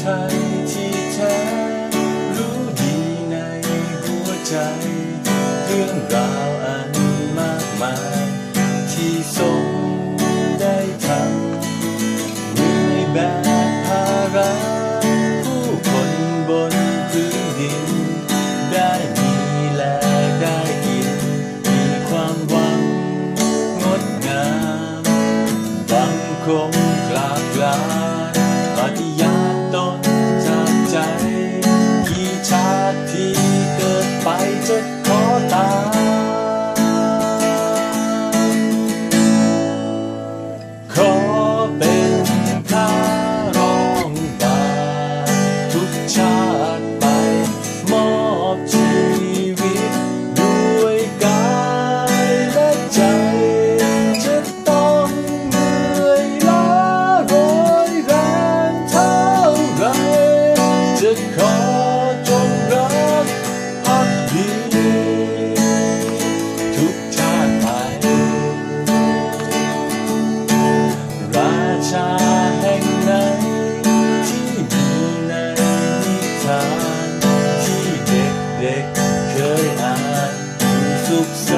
ไทยที่แท้ รู้ดีในหัวใจ เรื่องราวอันมากมาย ที่ทรได้ทำมีแบกภาระผู้คนบนพื้นดิน ได้มีและได้กิน มีความหวังงดงามบังคง success.